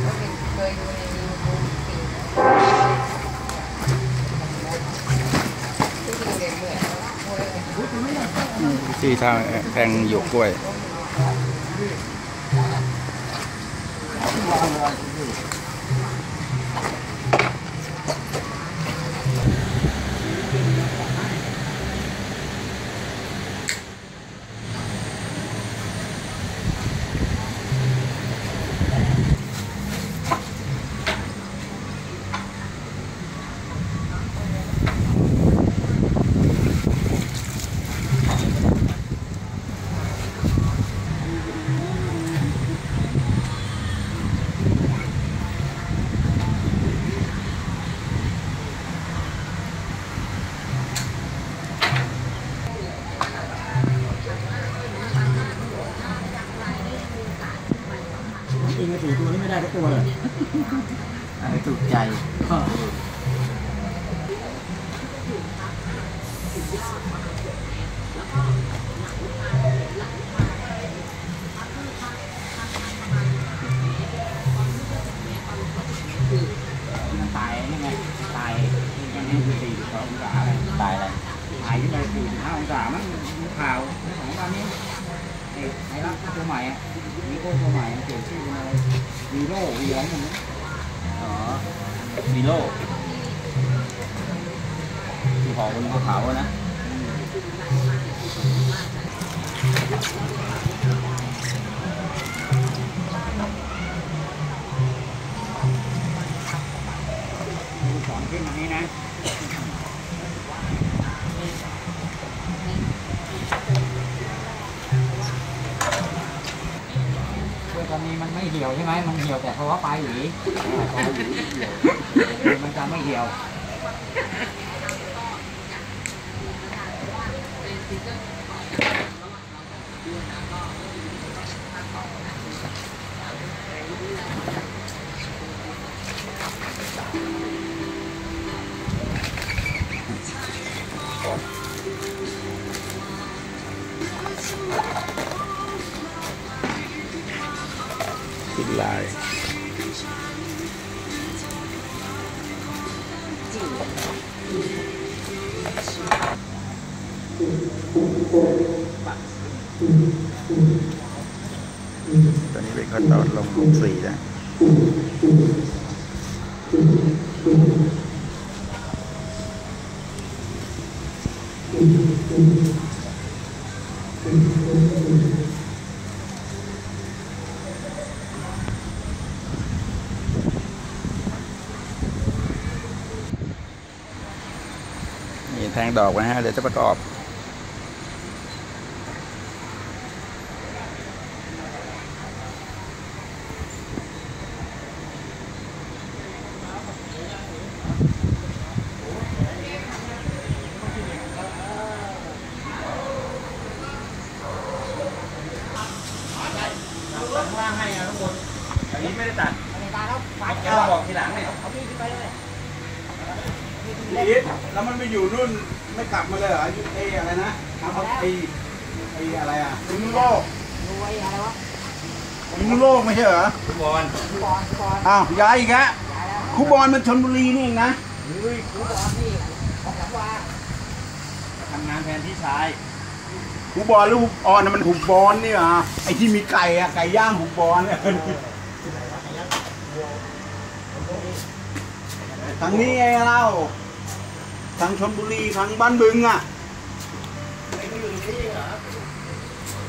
เคยดูในยูทูบปีที่จริงเด็กเหมือนมวยเลย วิธีทางแทงหยวกกล้วย จริงๆสี่ตัวนี้ไม่ได้ทุกตัวเลยอันนี้ถูกใจตายนี่ไงตายยังไม่คือสี่สิบสององศาอะไรตายอะไรตายขึ้นไปสี่สิบห้าองศามันข่าวของตอนนี้ไอ้ไอ้รักตัวใหม่อะ มีโก้ตัวใหม่เปลี่ยนชื่อเป็นอะไรวีโร่วีอะไรอย่างเงี้ยอ๋อวีโร่ที่หอบนภูเขาอะนะสอนขึ้นมานี้นะ คือตอนนี้มันไม่เหี่ยวใช่ไหมมันเหี่ยวแต่เพราะว่าปลายหวีปลายหวีเหี่ยวมันจะไม่เหี่ยว ติดลาย ตอนนี้เป็นขั้นตอนลงรูปสีแล้ว แทงดอกไว้ฮะ เดี๋ยวจะประกอบ ล่างให้นะทุกคน อันนี้ไม่ได้ตัด อันนี้ตาครับไฟ แกมาบอกทีหลังเนี่ย เอาพี่ขึ้นไปเลย พีทแล้วมันไปอยู่นู่นไม่กลับมาเลยเหรออยู่ไอ้อะไรนะทำเอาไอ้ไอ้อะไรอะพิมพ์โลกรวยอะไรวะพิมพ์โลกไม่ใช่เหรอฟุตบอลบอลบอลอ้าวย้ายอีกแล้วครูบอลมันชนบุรีนี่เองนะเฮ้ยกูบอลนี่ของหลังว่าทำงานแทนที่ชายครูบอลหรือครูออนน่ะมันหุบบอลนี่อะไอ้ที่มีไก่อะไก่ย่างหุบบอลเนี่ย ทางนี้ไงเล่าทางชนบุรีทางบ้านบึงอะ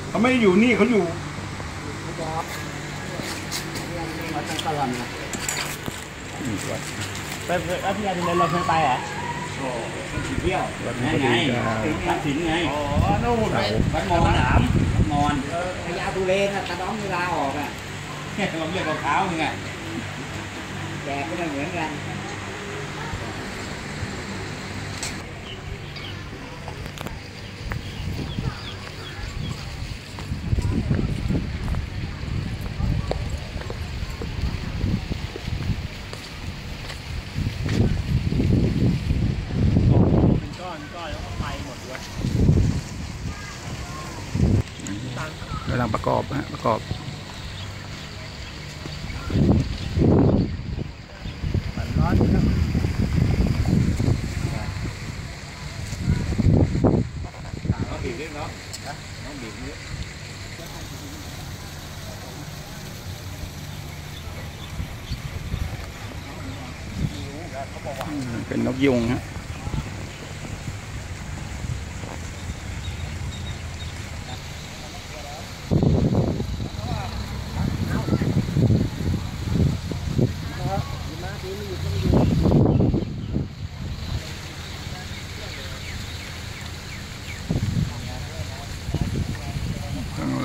เขาไม่ได้อยู่นี่เขาอยู่เราต้องกลันนะอืมวัดไปไปอาทิตย์นี้เราเคยไปอะโอ้สิเที่ยววัดนั่นพอไงดีจะถึงตัดสินไงอ๋อนู่นเสาวัดมอนสามวัดมอนพญาตุเรนน่ะตะน้องเวลาออกอะเราเรียกรองเท้าไงแจกก็ไม่เหมือนกัน ประกอบฮะประกอบมันร้อนครับน้องบีบด้วยเนาะน้องบีบด้วยเป็นนกยุงฮะ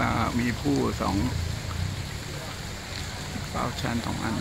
ลา มีผู้สองเป้าชันสองอัน